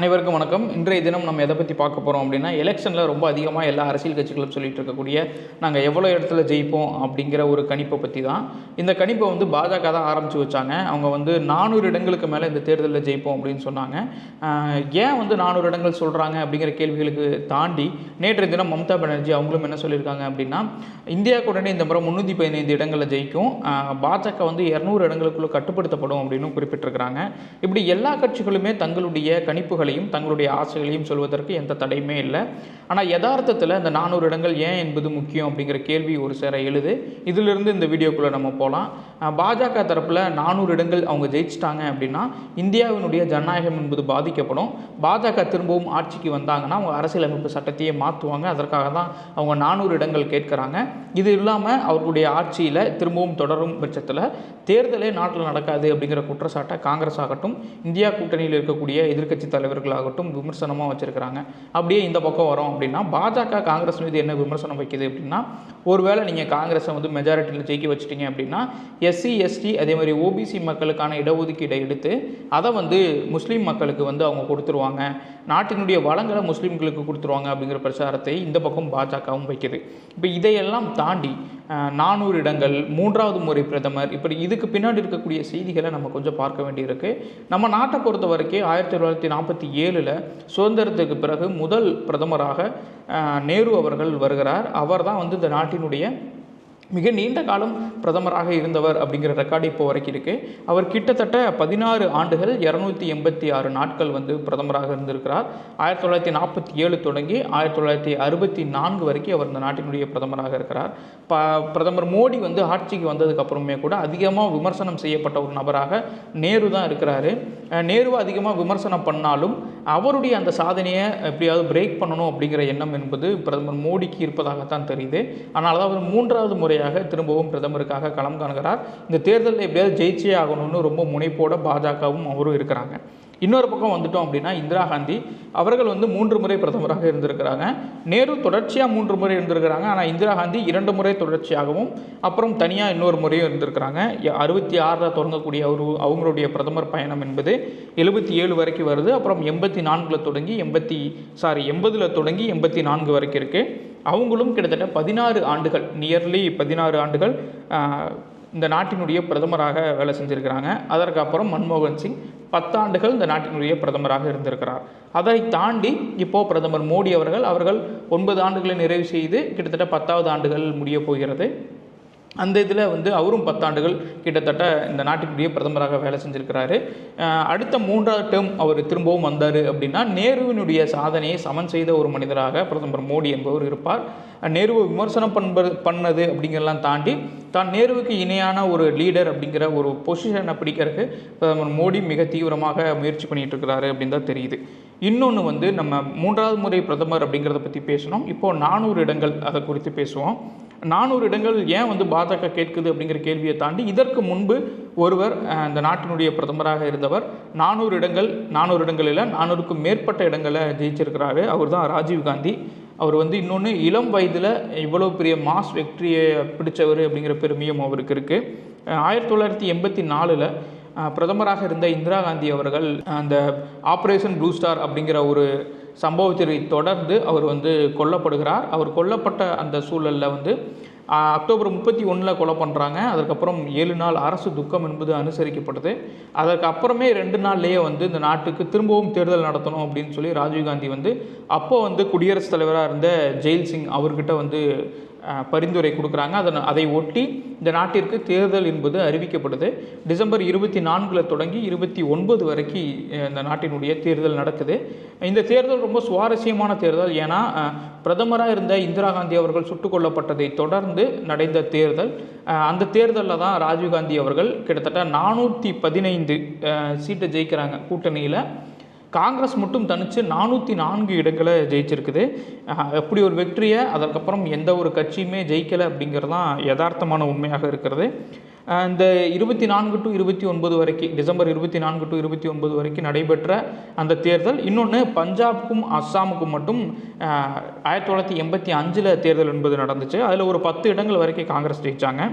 அனைவருக்கும் வணக்கம். இன்றைய தினம் நம்ம எதை பற்றி பார்க்க போகிறோம் அப்படின்னா எலெக்ஷனில் ரொம்ப அதிகமாக எல்லா அரசியல் கட்சிகளும் சொல்லிட்டு இருக்கக்கூடிய நாங்கள் எவ்வளோ இடத்துல ஜெயிப்போம் அப்படிங்கிற ஒரு கணிப்பை பற்றி தான். இந்த கணிப்பை வந்து பாஜக தான் ஆரம்பித்து வச்சாங்க. அவங்க வந்து நானூறு இடங்களுக்கு மேலே இந்த தேர்தலில் ஜெயிப்போம் அப்படின்னு சொன்னாங்க. ஏன் வந்து நானூறு இடங்கள் சொல்கிறாங்க அப்படிங்கிற கேள்விகளுக்கு தாண்டி நேற்றைய தினம் மம்தா பானர்ஜி அவங்களும் என்ன சொல்லியிருக்காங்க அப்படின்னா இந்தியா உடனே இந்த முறை முந்நூற்றி பதினைந்து இடங்களில் ஜெயிக்கும். பாஜக வந்து இரநூறு இடங்களுக்குள்ளே கட்டுப்படுத்தப்படும் அப்படின்னு குறிப்பிட்டிருக்கிறாங்க. இப்படி எல்லா கட்சிகளுமே தங்களுடைய கருத்துக்களையும் தங்களுடைய ஆசைகளையும் சொல்வதற்கு எந்த தடையுமே இல்லை. ஆனால் யதார்த்தத்தில் இந்த நானூறு இடங்கள் ஏன் என்பது முக்கியம் அப்படிங்கிற கேள்வி ஒரு சேர எழுது. இதிலிருந்து இந்த வீடியோக்குள்ளே நம்ம போகலாம் பாஜக தரப்பில் நானூறு இடங்கள் அவங்க ஜெயிச்சிட்டாங்க அப்படின்னா இந்தியாவினுடைய ஜனநாயகம் என்பது பாதிக்கப்படும். பாஜக திரும்பவும் ஆட்சிக்கு வந்தாங்கன்னா அவங்க அரசியலமைப்பு சட்டத்தையே மாற்றுவாங்க அதற்காக தான் அவங்க நானூறு இடங்கள் கேட்குறாங்க. இது இல்லாமல் அவர்களுடைய ஆட்சியில் திரும்பவும் தொடரும் பட்சத்தில் தேர்தலே நாட்டில் நடக்காது அப்படிங்கிற குற்றச்சாட்டை காங்கிரஸ் ஆகட்டும் இந்தியா கூட்டணியில் இருக்கக்கூடிய எதிர்க்கட்சி தலைவர்களாகட்டும் விமர்சனமாக வச்சுருக்கிறாங்க. அப்படியே இந்த பக்கம் வரோம் அப்படின்னா பாஜக காங்கிரஸ் மீது என்ன விமர்சனம் வைக்கிது அப்படின்னா ஒருவேளை நீங்கள் காங்கிரஸை வந்து மெஜாரிட்டியில் ஜெயிக்க வச்சுட்டீங்க அப்படின்னா எஸ்சி எஸ்டி அதே மாதிரி ஓபிசி மக்களுக்கான இடஒதுக்கீடை எடுத்து அதை வந்து முஸ்லீம் மக்களுக்கு வந்து அவங்க கொடுத்துருவாங்க. நாட்டினுடைய வளங்களை முஸ்லீம்களுக்கு கொடுத்துருவாங்க அப்படிங்கிற பிரச்சாரத்தை இந்த பக்கம் பாஜகவும் வைக்கிது. இப்போ இதையெல்லாம் தாண்டி நானூறு இடங்கள் மூன்றாவது முறை பிரதமர் இப்படி இதுக்கு பின்னாடி இருக்கக்கூடிய செய்திகளை நம்ம கொஞ்சம் பார்க்க வேண்டியிருக்கு. நம்ம நாட்டை பொறுத்த வரைக்கும் ஆயிரத்தி தொள்ளாயிரத்தி நாற்பத்தி ஏழில் சுதந்திரத்துக்கு பிறகு முதல் பிரதமராக நேரு அவர்கள் வருகிறார். அவர் தான் வந்து இந்த நாட்டினுடைய மிக நீண்ட காலம் பிரதமராக இருந்தவர் அப்படிங்கிற ரெக்கார்டு இப்போ வரைக்கும் இருக்குது அவர் கிட்டத்தட்ட பதினாறு ஆண்டுகள் இரநூத்தி எண்பத்தி ஆறு நாட்கள் வந்து பிரதமராக இருந்திருக்கிறார். ஆயிரத்தி தொள்ளாயிரத்தி நாற்பத்தி ஏழு தொடங்கி ஆயிரத்தி தொள்ளாயிரத்தி அறுபத்தி நான்கு வரைக்கும் அவர் இந்த நாட்டினுடைய பிரதமராக இருக்கிறார். ப பிரதமர் மோடி வந்து ஆட்சிக்கு வந்ததுக்கு அப்புறமே கூட அதிகமாக விமர்சனம் செய்யப்பட்ட ஒரு நபராக நேரு தான் இருக்கிறாரு. நேரு நேருவை அதிகமாக விமர்சனம் பண்ணாலும் அவருடைய அந்த சாதனையை எப்படியாவது பிரேக் பண்ணணும் அப்படிங்கிற எண்ணம் என்பது பிரதமர் மோடிக்கு இருப்பதாகத்தான் தெரியுது. அதனால தான் அவர் மூன்றாவது முறை முறையாக திரும்பவும் பிரதமருக்காக களம் காணுகிறார். இந்த தேர்தலில் எப்படியாவது ஜெயிச்சே ஆகணும்னு ரொம்ப முனைப்போட பாஜகவும் அவரும் இருக்கிறாங்க. இன்னொரு பக்கம் வந்துட்டோம் அப்படின்னா இந்திரா காந்தி. அவர்கள் வந்து மூன்று முறை பிரதமராக இருந்திருக்கிறாங்க. நேரு தொடர்ச்சியாக மூன்று முறை இருந்திருக்கிறாங்க. ஆனால் இந்திரா காந்தி இரண்டு முறை தொடர்ச்சியாகவும் அப்புறம் தனியாக இன்னொரு முறையும் இருந்திருக்கிறாங்க. அறுபத்தி ஆறில் தொடங்கக்கூடிய ஒரு அவங்களுடைய பிரதமர் பயணம் என்பது எழுபத்தி ஏழு வரைக்கும் வருது. அப்புறம் எண்பத்தி நான்கில் தொடங்கி எண்பத்தி சாரி எண்பதில் தொடங்கி எண்பத்தி நான்கு வரைக்கும் இருக்குது அவங்களும் கிட்டத்தட்ட பதினாறு ஆண்டுகள் நியர்லி பதினாறு ஆண்டுகள் இந்த நாட்டினுடைய பிரதமராக வேலை செஞ்சுருக்கிறாங்க. அதற்கப்புறம் மன்மோகன் சிங் பத்தாண்டுகள் இந்த நாட்டினுடைய பிரதமராக இருந்திருக்கிறார். அதை தாண்டி இப்போது பிரதமர் மோடி அவர்கள் அவர்கள் ஒன்பது ஆண்டுகளை நிறைவு செய்து கிட்டத்தட்ட பத்தாவது ஆண்டுகள் முடிய போகிறது. அந்த இதில் வந்து அவரும் பத்தாண்டுகள் கிட்டத்தட்ட இந்த நாட்டினுடைய பிரதமராக வேலை செஞ்சுருக்கிறாரு. அடுத்த மூன்றாவது டேர்ம் அவர் திரும்பவும் வந்தார் அப்படின்னா நேருவினுடைய சாதனையை சமன் செய்த ஒரு மனிதராக பிரதமர் மோடி என்பவர் இருப்பார். நேருவை விமர்சனம் பண்பது பண்ணது அப்படிங்கிறலாம் தாண்டி தான் நேருவுக்கு இணையான ஒரு லீடர் அப்படிங்கிற ஒரு பொசிஷனை பிடிக்கிறதுக்கு பிரதமர் மோடி மிக தீவிரமாக முயற்சி பண்ணிகிட்டு இருக்கிறாரு அப்படின்னு தான் தெரியுது. இன்னொன்று வந்து நம்ம மூன்றாவது முறை பிரதமர் அப்படிங்கிறத பற்றி பேசணும். இப்போது நானூறு இடங்கள் அதை குறித்து பேசுவோம். நானூறு இடங்கள் ஏன் வந்து பாஜக கேட்குது அப்படிங்கிற கேள்வியை தாண்டி இதற்கு முன்பு ஒருவர் இந்த நாட்டினுடைய பிரதமராக இருந்தவர் நானூறு இடங்கள் நானூறு இடங்களில் நானூறுக்கும் மேற்பட்ட இடங்களை ஜெயிச்சிருக்கிறாரு. அவர் தான் ராஜீவ் காந்தி. அவர் வந்து இன்னொன்று இளம் வயதில் இவ்வளோ பெரிய மாஸ் வெற்றியை பிடிச்சவர் அப்படிங்கிற பெருமையும் அவருக்கு இருக்குது ஆயிரத்தி தொள்ளாயிரத்தி எண்பத்தி நாலில் பிரதமராக இருந்த இந்திரா காந்தி அவர்கள் அந்த ஆப்ரேஷன் ப்ளூ ஸ்டார் அப்படிங்கிற ஒரு சம்பவத்தை தொடர்ந்து அவர் வந்து கொல்லப்படுகிறார். அவர் கொல்லப்பட்ட அந்த சூழலில் வந்து அக்டோபர் முப்பத்தி ஒன்றில் கொலை பண்ணுறாங்க அதுக்கப்புறம் ஏழு நாள் அரசு துக்கம் என்பது அனுசரிக்கப்படுது அதற்கு அப்புறமே ரெண்டு நாள்லேயே வந்து இந்த நாட்டுக்கு திரும்பவும் தேர்தல் நடத்தணும் அப்படின்னு சொல்லி ராஜீவ்காந்தி வந்து அப்போ வந்து குடியரசுத் தலைவராக இருந்த ஜெயில் சிங் அவர்கிட்ட வந்து பரிந்துரை கொடுக்குறாங்க. அதன் அதை ஒட்டி இந்த நாட்டிற்கு தேர்தல் என்பது அறிவிக்கப்படுது. டிசம்பர் இருபத்தி நான்கில் தொடங்கி இருபத்தி ஒன்பது வரைக்கும் இந்த நாட்டினுடைய தேர்தல் நடக்குது. இந்த தேர்தல் ரொம்ப சுவாரஸ்யமான தேர்தல். ஏன்னா பிரதமராக இருந்த இந்திரா காந்தி அவர்கள் சுட்டுக் கொல்லப்பட்டதை தொடர்ந்து நடந்த தேர்தல். அந்த தேர்தலில் தான் ராஜீவ்காந்தி அவர்கள் கிட்டத்தட்ட நானூற்றி பதினைந்து சீட்டை ஜெயிக்கிறாங்க கூட்டணியில். காங்கிரஸ் மட்டும் தனித்து நானூற்றி நான்கு இடங்களை ஜெயிச்சிருக்குது. அப்படி ஒரு வெற்றியை அதற்கப்புறம் எந்த ஒரு கட்சியுமே ஜெயிக்கலை அப்படிங்கிறது தான் யதார்த்தமான உண்மையாக இருக்கிறது. இந்த இருபத்தி நான்கு டு இருபத்தி ஒன்பது வரைக்கும் டிசம்பர் இருபத்தி நான்கு டு இருபத்தி ஒன்பது வரைக்கும் நடைபெற்ற அந்த தேர்தல் இன்னொன்று பஞ்சாபுக்கும் அஸ்ஸாமுக்கும் மட்டும் ஆயிரத்தி தொள்ளாயிரத்தி எண்பத்தி அஞ்சில் தேர்தல் என்பது நடந்துச்சு. அதில் ஒரு பத்து இடங்கள் வரைக்கும் காங்கிரஸ் ஜெயித்தாங்க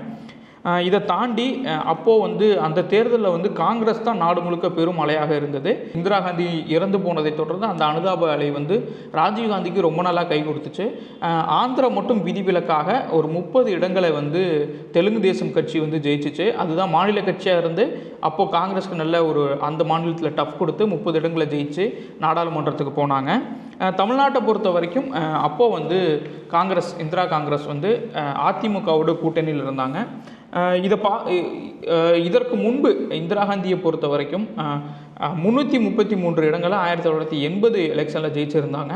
இதை தாண்டி அப்போது வந்து அந்த தேர்தலில் வந்து காங்கிரஸ் தான் நாடு முழுக்க பெரும் அலையாக இருந்தது. இந்திரா காந்தி இறந்து போனதை தொடர்ந்து அந்த அனுதாப அலை வந்து ராஜீவ் காந்திக்கு ரொம்ப நாளாக கை கொடுத்துச்சு. ஆந்திரா மட்டும் விதிவிலக்காக ஒரு முப்பது இடங்களை வந்து தெலுங்கு தேசம் கட்சி வந்து ஜெயிச்சிச்சு. அதுதான் மாநில கட்சியாக இருந்து அப்போது காங்கிரஸ்க்கு நல்ல ஒரு அந்த மாநிலத்தில் டஃப் கொடுத்து முப்பது இடங்களை ஜெயிச்சு நாடாளுமன்றத்துக்கு போனாங்க. தமிழ்நாட்டை பொறுத்த வரைக்கும் அப்போது வந்து காங்கிரஸ் இந்திரா காங்கிரஸ் வந்து அதிமுகவோட கூட்டணியில் இருந்தாங்க. இதை பா இதற்கு முன்பு இந்திரா காந்தியை பொறுத்த வரைக்கும் முந்நூற்றி முப்பத்தி மூன்று இடங்களை ஆயிரத்தி தொள்ளாயிரத்தி எண்பது எலெக்ஷனில் ஜெயிச்சிருந்தாங்க.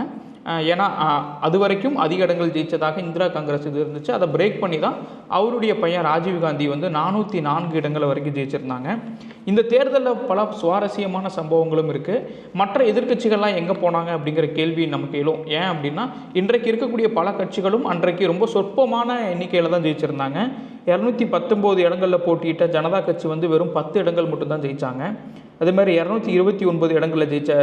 ஏன்னா அது வரைக்கும் அதிக இடங்கள் ஜெயிச்சதாக இந்திரா காங்கிரஸ் இது இருந்துச்சு. அதை பிரேக் பண்ணி தான் அவருடைய பையன் ராஜீவ் காந்தி வந்து நானூற்றி நான்கு இடங்கள் வரைக்கும் ஜெயிச்சிருந்தாங்க. இந்த தேர்தலில் பல சுவாரஸ்யமான சம்பவங்களும் இருக்குது மற்ற எதிர்க்கட்சிகள்லாம் எங்கே போனாங்க அப்படிங்கிற கேள்வி நமக்கு எழும். ஏன் அப்படின்னா இன்றைக்கு இருக்கக்கூடிய பல கட்சிகளும் அன்றைக்கு ரொம்ப சொற்பமான எண்ணிக்கையில் தான் ஜெயிச்சிருந்தாங்க. இரநூத்தி பத்தொம்போது இடங்களில் போட்டியிட்ட ஜனதா கட்சி வந்து வெறும் பத்து இடங்கள் மட்டும்தான் ஜெயிச்சாங்க. அதே மாதிரி இரநூத்தி இருபத்தி ஒன்பது இடங்களில் ஜெயித்த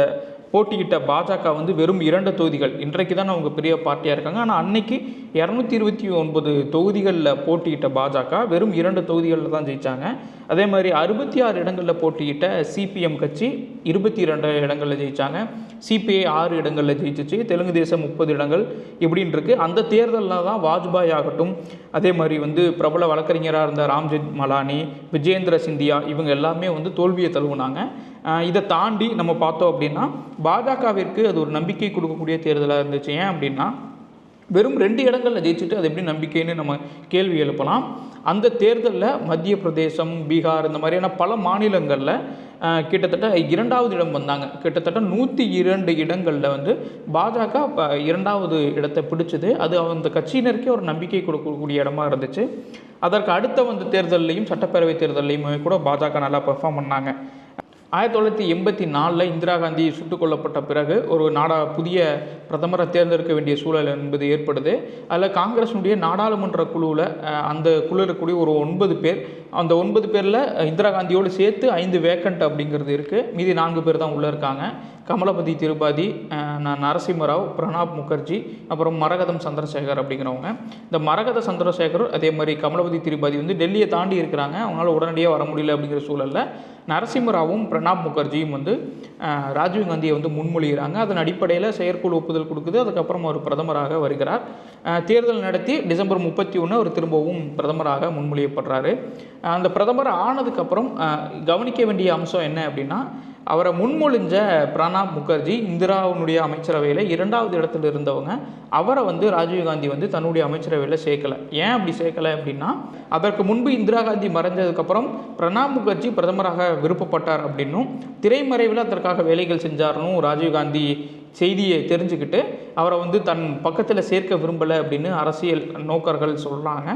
போட்டியிட்ட பாஜக வந்து வெறும் இரண்டு தொகுதிகள். இன்றைக்கு தான் அவங்க பெரிய பார்ட்டியாக இருக்காங்க. ஆனால் அன்னைக்கு இரநூத்தி இருபத்தி ஒன்பது தொகுதிகளில் போட்டியிட்ட பாஜக வெறும் இரண்டு தொகுதிகளில் தான் ஜெயிச்சாங்க. அதே மாதிரி அறுபத்தி ஆறு இடங்களில் போட்டியிட்ட சிபிஎம் கட்சி இருபத்தி இரண்டு இடங்களில் ஜெயிச்சாங்க. சிபிஐ ஆறு இடங்களில் ஜெயிச்சிச்சு. தெலுங்கு தேசம் முப்பது இடங்கள் இப்படின்னு இருக்கு. அந்த தேர்தலில் தான் வாஜ்பாய் ஆகட்டும். அதே மாதிரி வந்து பிரபல வழக்கறிஞராக இருந்த ராம்ஜெத் மலானி விஜேந்திர சிந்தியா இவங்க எல்லாமே வந்து தோல்வியை தழுவுனாங்க. இதை தாண்டி நம்ம பார்த்தோம் அப்படின்னா பாஜகவிற்கு அது ஒரு நம்பிக்கை கொடுக்கக்கூடிய தேர்தலாக இருந்துச்சு. ஏன் அப்படின்னா வெறும் ரெண்டு இடங்களில் ஜெயிச்சுட்டு அது எப்படி நம்பிக்கைன்னு நம்ம கேள்வி எழுப்பலாம். அந்த தேர்தலில் மத்திய பிரதேசம் பீகார் இந்த மாதிரியான பல மாநிலங்களில் கிட்டத்தட்ட இரண்டாவது இடம் வந்தாங்க. கிட்டத்தட்ட நூற்றி இரண்டு இடங்களில் வந்து பாஜக ப- இரண்டாவது இடத்தை பிடிச்சது. அது அந்த கட்சியினருக்கே ஒரு நம்பிக்கை கொடுக்கக்கூடிய இடமா இருந்துச்சு. அதற்கு அடுத்த வந்து தேர்தல்லையும் சட்டப்பேரவை தேர்தல்லையுமே கூட பாஜக நல்லா பெர்ஃபார்ம் பண்ணாங்க. ஆயிரத்தி தொள்ளாயிரத்தி எண்பத்தி நாலில் இந்திரா காந்தி சுட்டுக் கொல்லப்பட்ட பிறகு ஒரு நாடா புதிய பிரதமரை தேர்ந்தெடுக்க வேண்டிய சூழல் என்பது ஏற்படுது. அதில் காங்கிரஸுடைய நாடாளுமன்ற குழுவில் அந்த குழு இருக்கக்கூடிய ஒரு ஒன்பது பேர். அந்த ஒன்பது பேரில் இந்திரா காந்தியோடு சேர்த்து ஐந்து வேக்கண்ட் அப்படிங்கிறது இருக்குது மீதி நான்கு பேர் தான் உள்ளே இருக்காங்க. கமலபதி திருபாதி நரசிம்மராவ் பிரணாப் முகர்ஜி அப்புறம் மரகதம் சந்திரசேகர் அப்படிங்கிறவங்க. இந்த மரகத சந்திரசேகர் அதே மாதிரி கமலபதி திருபாதி வந்து டெல்லியை தாண்டி இருக்கிறாங்க. அவங்களால உடனடியாக வர முடியல அப்படிங்கிற சூழலில் நரசிம்மராவும் பிரணாப் முகர்ஜியும் வந்து ராஜீவ் காந்தியை வந்து முன்மொழிகிறாங்க. அதன் அடிப்படையில் செயற்குழு ஒப்புதல் கொடுக்குது. அதுக்கப்புறம் அவர் பிரதமராக வருகிறார். தேர்தல் நடத்தி டிசம்பர் முப்பத்தி ஒன்று அவர் திரும்பவும் பிரதமராக முன்மொழியப்படுறாரு. அந்த பிரதமர் ஆனதுக்கப்புறம் கவனிக்க வேண்டிய அம்சம் என்ன அப்படின்னா அவரை முன்மொழிஞ்ச பிரணாப் முகர்ஜி இந்திராவுடைய அமைச்சரவையில் இரண்டாவது இடத்துல இருந்தவங்க. அவரை வந்து ராஜீவ்காந்தி வந்து தன்னுடைய அமைச்சரவையில் சேர்க்கலை. ஏன் அப்படி சேர்க்கலை அப்படின்னா அதற்கு முன்பு இந்திரா காந்தி மறைஞ்சதுக்கப்புறம் பிரணாப் முகர்ஜி பிரதமராக விருப்பப்பட்டார் அப்படின்னும் திரைமறைவில் அதற்காக வேலைகள் செஞ்சார்னும் ராஜீவ்காந்தி செய்தியை தெரிஞ்சுக்கிட்டு அவரை வந்து தன் பக்கத்தில் சேர்க்க விரும்பலை அப்படின்னு அரசியல் நோக்கர்கள் சொல்கிறாங்க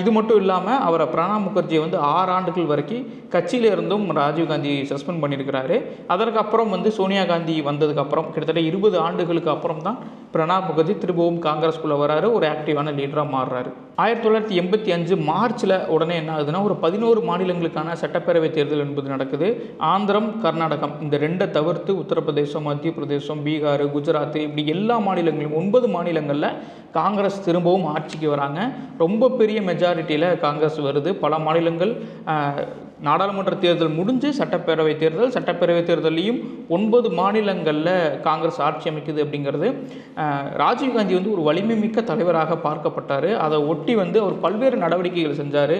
இது மட்டும் இல்லாமல் அவரை பிரணாப் முகர்ஜியை வந்து ஆறு ஆண்டுகள் வரைக்கும் கட்சியில இருந்தும் ராஜீவ்காந்தி சஸ்பெண்ட் பண்ணியிருக்கிறாரு. அதற்கப்புறம் வந்து சோனியா காந்தி வந்ததுக்கப்புறம் கிட்டத்தட்ட இருபது ஆண்டுகளுக்கு அப்புறம் தான் பிரணாப் முகர்ஜி திரும்பவும் காங்கிரஸ்குள்ளே வராரு ஒரு ஆக்டிவான லீடராக மாறுறாரு. ஆயிரத்தி தொள்ளாயிரத்தி எண்பத்தி அஞ்சு மார்ச்சில் உடனே என்ன ஆகுதுன்னா ஒரு பதினோரு மாநிலங்களுக்கான சட்டப்பேரவை தேர்தல் என்பது நடக்குது. ஆந்திரம் கர்நாடகம் இந்த ரெண்டை தவிர்த்து உத்தரப்பிரதேசம் மத்திய பிரதேசம் பீகார் குஜராத் இப்படி எல்லா மாநிலங்களும் ஒன்பது மாநிலங்களில் காங்கிரஸ் திரும்பவும் ஆட்சிக்கு வராங்க. ரொம்ப பெரிய மெஜாரிட்டியில் காங்கிரஸ் வருது. பல மாநிலங்கள் நாடாளுமன்ற தேர்தல் முடிஞ்சு சட்டப்பேரவை தேர்தல் சட்டப்பேரவை தேர்தலையும் ஒன்பது மாநிலங்களில் காங்கிரஸ் ஆட்சி அமைக்குது அப்படிங்கிறது ராஜீவ்காந்தி வந்து ஒரு வலிமை மிக்க தலைவராக பார்க்கப்பட்டார். அதை ஒட்டி வந்து அவர் பல்வேறு நடவடிக்கைகள் செஞ்சார்.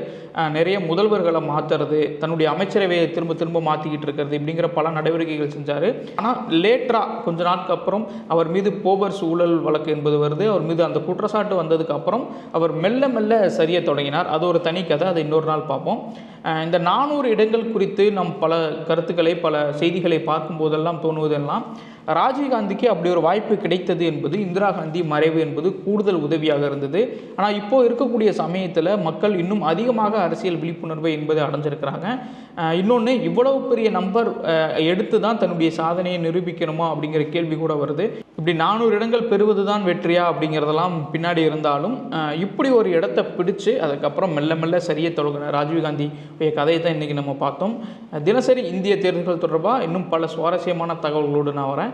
நிறைய முதல்வர்களை மாற்றுறது தன்னுடைய அமைச்சரவையை திரும்ப திரும்ப மாற்றிக்கிட்டு இருக்கிறது இப்படிங்கிற பல நடவடிக்கைகள் செஞ்சார். ஆனால் லேட்டராக கொஞ்ச நாட்களுக்கு அப்புறம் அவர் மீது போபர்ஸ் ஊழல் வழக்கு என்பது வருது. அவர் மீது அந்த குற்றச்சாட்டு வந்ததுக்கு அப்புறம் அவர் மெல்ல மெல்ல சரிய தொடங்கினார். அது ஒரு தனி கதை. அதை இன்னொரு நாள் பார்ப்போம். இந்த நானூறு இடங்கள் குறித்து நம் பல கருத்துக்களை பல செய்திகளை பார்க்கும் போதெல்லாம் தோணுவதெல்லாம் ராஜீவ்காந்திக்கு அப்படி ஒரு வாய்ப்பு கிடைத்தது என்பது இந்திரா காந்தி மறைவு என்பது கூடுதல் உதவியாக இருந்தது. ஆனால் இப்போ இருக்கக்கூடிய சமயத்தில் மக்கள் இன்னும் அதிகமாக அரசியல் விழிப்புணர்வு என்பது அடைஞ்சிருக்கிறாங்க. இன்னொன்று இவ்வளவு பெரிய நம்பர் எடுத்து தான் தன்னுடைய சாதனையை நிரூபிக்கணுமா அப்படிங்கிற கேள்வி கூட வருது. இப்படி நானூறு இடங்கள் பெறுவது தான் வெற்றியா அப்படிங்கிறதெல்லாம் பின்னாடி இருந்தாலும் இப்படி ஒரு இடத்த பிடிச்சு அதுக்கப்புறம் மெல்ல மெல்ல சரிய தொடங்கின ராஜீவ்காந்தி கதையை தான் இன்றைக்கி நம்ம பார்த்தோம். தினசரி இந்திய தேர்தல்கள் தொடர்பாக இன்னும் பல சுவாரஸ்யமான தகவல்களோடு நான் வரேன்.